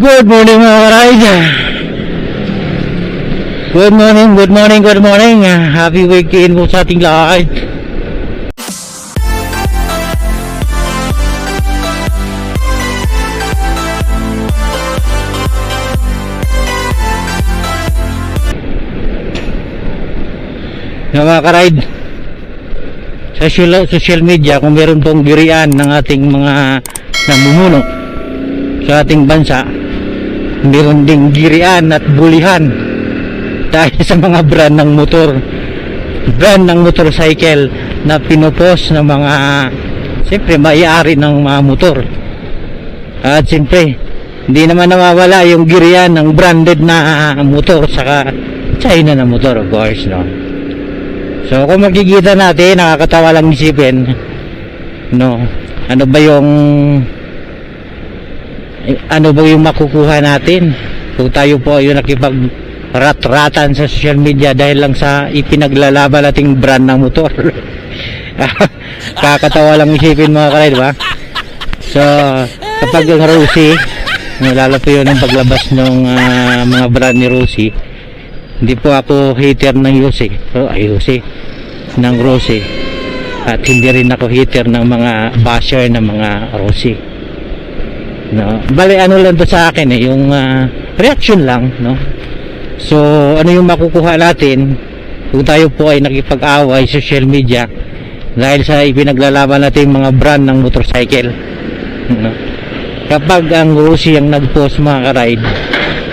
Good morning mga ka-rider. Good morning, good morning, good morning. Ah, Happy weekend po sa ating lahat. Yung mga ka-ride, social, social media, kung meron pong girian ng ating mga namumuno sa ating bansa, meron ding girian at bulihan dahil sa mga brand ng motor. Brand ng motorcycle na pinopos ng mga siyempre may-ari ng mga motor. At siyempre hindi naman nawawala yung girian ng branded na motor saka China na motor of course no? So kung makikita natin nakakatawa lang isipin no? Ano ba yung ano ba yung makukuha natin? Kung tayo po ay nakipag rat-ratan sa social media dahil lang sa ipinaglalaban nating brand ng motor. Kakatawa lang isipin mga kalay ba? So kapag ang Rosie nalala po yun ang paglabas ng ah, mga brand ni Rosie hindi po ako hater ng Yose. Oh, ay Yose. Ng Rosie at hindi rin ako hater ng mga basher ng mga Rosie no bali ano lang to sa akin eh yung ah, reaction lang no so ano yung makukuha natin kung tayo po ay nakipag-away social media dahil sa ipinaglalaban natin mga brand ng motorcycle no? kapag ang Rusi ang nag-post mga ka-ride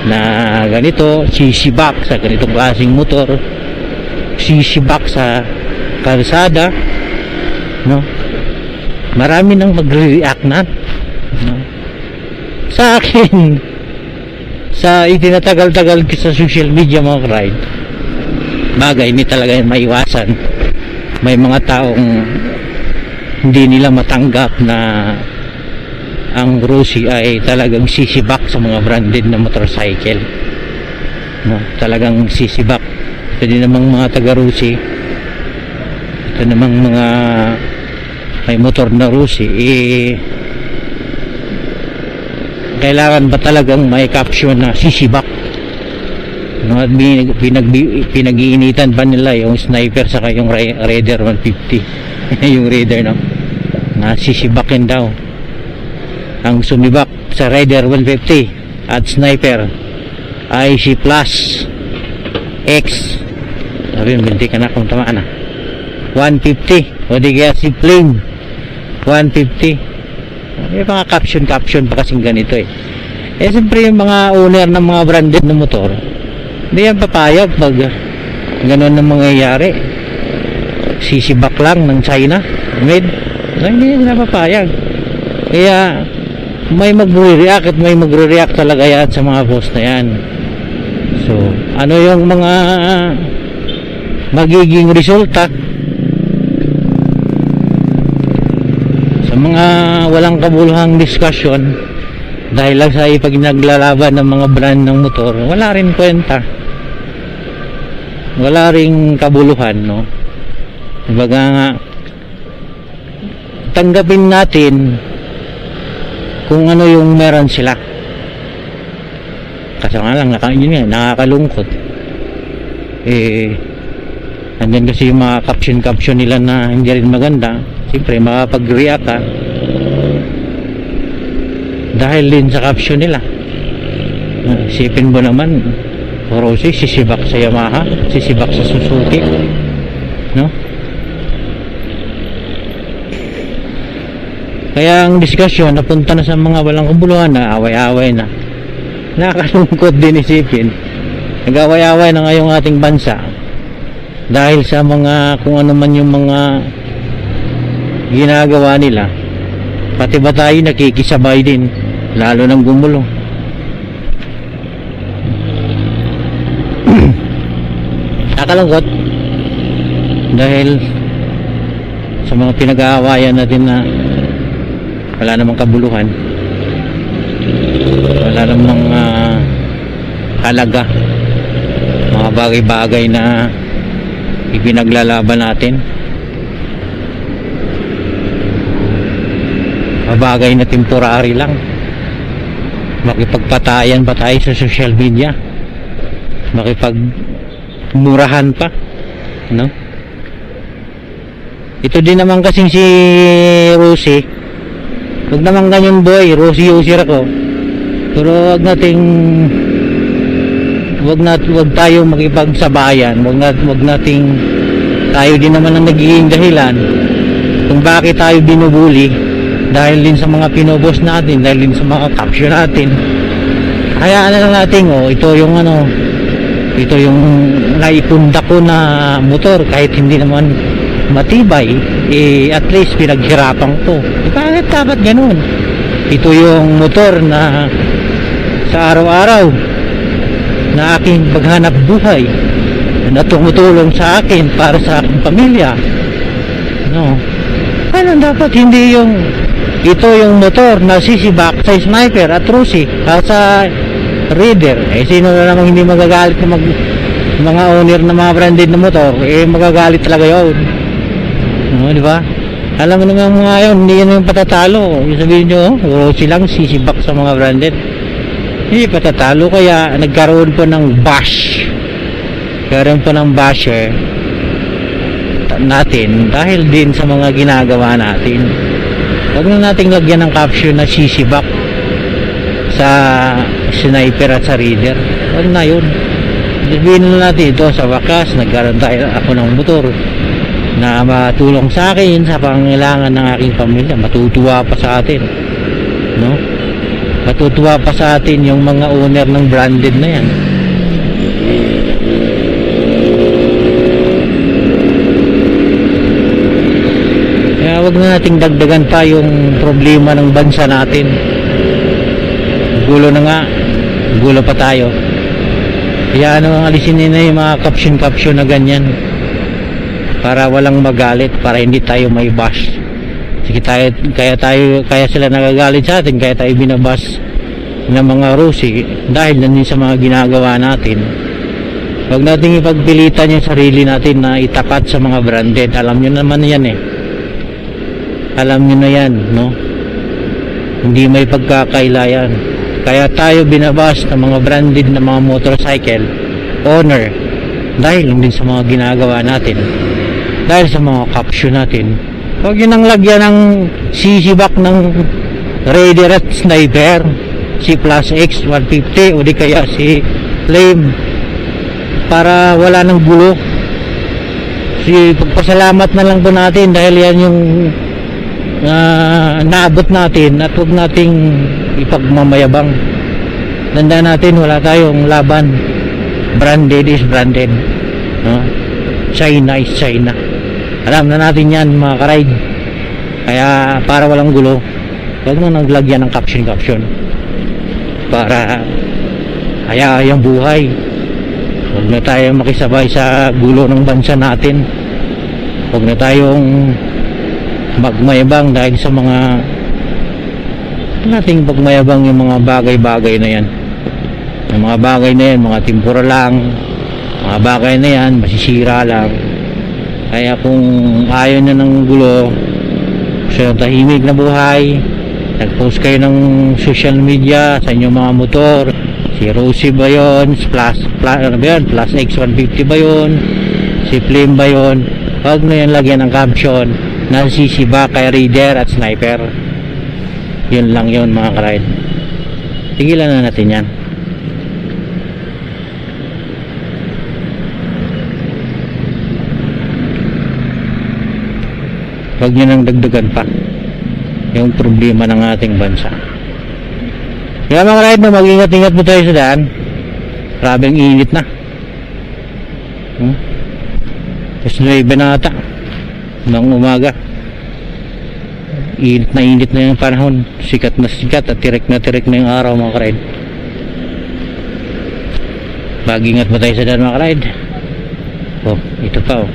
na ganito sisibak sa ganitong klaseng motor sisibak sa kalsada no marami nang magre-react na? Sa akin sa itinatagal-tagal sa social media mga ride bagay hindi talaga yan maiwasan. May mga taong hindi nila matanggap na ang Rusi ay talagang sisibak sa mga branded na motorcycle. No, talagang sisibak. Din namang mga taga Rusi ito namang mga may motor na Rusi eh kailangan ba talagang may caption na sisibak? No, at pinag, pinag, pinag-iinitan pa nila yung sniper saka yung Ra- Raider 150 yung Raider no? Na sisibakin daw. Ang sumibak sa Raider 150 at sniper ay si Plus X. Sabi yung binti ka na kung tama na 150 o di kaya si Flame 150 may mga caption caption pa kasing ganito eh. Eh siyempre yung mga owner ng mga branded na motor hindi yan papayag pag ganun ang mangyayari. Sisibak lang ng China made. Ay, hindi yan napapayag kaya may magre-react at may magre-react talaga yan sa mga post na yan. So ano yung mga magiging resulta mga walang kabuluhang discussion dahil lang sa ipagnaglalaban ng mga brand ng motor wala rin kwenta. Wala rin kabuluhan no? Kumbaga nga tanggapin natin kung ano yung meron sila. Kasi nga lang naka, yun nga, nakakalungkot. Eh andyan kasi yung mga caption caption nila na hindi rin maganda siyempre makapag-react ka. Dahil din sa caption nila. Ah, isipin mo naman Rossi sisibak sa Yamaha sisibak sa Suzuki no? Kaya ang diskusyon napunta na sa mga walang kabuluhan na away-away na. Nakakalungkot din isipin. Nag-away-away na ngayong ating bansa. Dahil sa mga kung ano man yung mga ginagawa nila. Pati ba tayo nakikisabay din lalo ng gumulo? Nakakalungkot. Dahil sa mga pinag-aawayan natin na wala namang kabuluhan wala namang uh, halaga mga bagay-bagay na ipinaglalaban natin mga bagay na temporary lang. Makipagpatayan pa tayo sa social media. Makipagmurahan pa no? Ito din naman kasing si Rosie. Huwag naman ganyan boy. Rosie user ako. Pero wag nating wag nat wag tayo makipagsabayan. Wag nat wag nating tayo din naman ang nagiging dahilan kung bakit tayo binubuli dahil din sa mga pinobos natin dahil din sa mga caption natin. Hayaan na lang natin oh ito yung ano ito yung naipunda ko na motor. Kahit hindi naman matibay eh at least pinaghirapan ko. Eh, bakit dapat ganun? Ito yung motor na sa araw-araw na aking paghanap buhay na tumutulong sa akin para sa aking pamilya. No. Ano dapat? Hindi yung ito yung motor na sisibak sa sniper at rusi at sa reader. Eh sino na namang hindi magagalit na mag, mga owner ng mga branded na motor eh magagalit talaga yun. No, di ba? Alam mo naman mga yun hindi yan yung patatalo. Yung sabihin nyo oh, silang sisibak sa mga branded. Hindi patatalo kaya nagkaroon po ng bash. Nagkaroon po ng basher natin dahil din sa mga ginagawa natin huwag na nating lagyan ng caption na sisibak sa sniper at sa reader. Huwag na yun. Sabihin na natin ito sa wakas nagkaroon tayo ako ng motor na matulong sa akin sa pangangailangan ng aking pamilya. Matutuwa pa sa atin no? Matutuwa pa sa atin yung mga owner ng branded na yan kaya wag na nating dagdagan pa yung problema ng bansa natin. Gulo na nga. Gulo pa tayo. Kaya ano ang alisin nila yung mga caption caption na ganyan. Para walang magalit para hindi tayo may bash sige tayo kaya tayo kaya sila nagagalit sa atin kaya tayo binabas ng mga rusi dahil na din sa mga ginagawa natin. Huwag nating ipagpilitan yung sarili natin na itapat sa mga branded. Alam nyo naman yan eh. Alam nyo na yan, no? Hindi may pagkakailayan. Kaya tayo binabas ng mga branded na mga motorcycle owner dahil din sa mga ginagawa natin. Dahil sa mga caption natin. Huwag yun ang lagyan ng sisibak ng Raider at Sniper si Plus X 150 o di kaya si Flame para wala ng gulo si pagpasalamat na lang po natin dahil yan yung uh, naabot natin at huwag nating ipagmamayabang. Tanda natin wala tayong laban. Branded is branded. No? China is China. Alam na natin yan mga karide. Kaya para walang gulo huwag na naglagyan ng caption caption. Para kaya yung buhay. Huwag na tayo makisabay sa gulo ng bansa natin. Huwag na tayong magmayabang dahil sa mga nating pagmayabang yung mga bagay-bagay na yan. Yung mga bagay na yan mga tempura lang mga bagay na yan masisira lang. Kaya kung ayaw na ng gulo sa tahimik na buhay. Nag-post kayo ng social media sa inyong mga motor. Si Rosie ba yun? Plus, plus, ano ba yun? Plus X150 ba yun? Si Flame ba yun? Huwag na yan lagyan ng caption na sisiba kay reader at sniper. Yun lang yun mga karide. Tigilan na natin yan. Huwag nyo nang dagdagan pa yung problema ng ating bansa. Kaya mga ride na mag-ingat-ingat mo tayo sa daan. Grabing init na. Hmm? tapos 9 na ata ng umaga. Init na init na yung panahon. Sikat na sikat at tirik na tirik na yung araw mga ride mag-ingat mo tayo sa daan mga ride oh ito pa oh.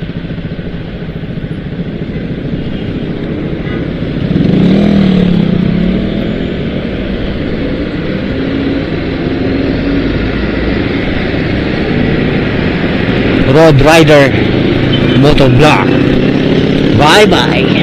Road Rider Motovlog. Bye-bye.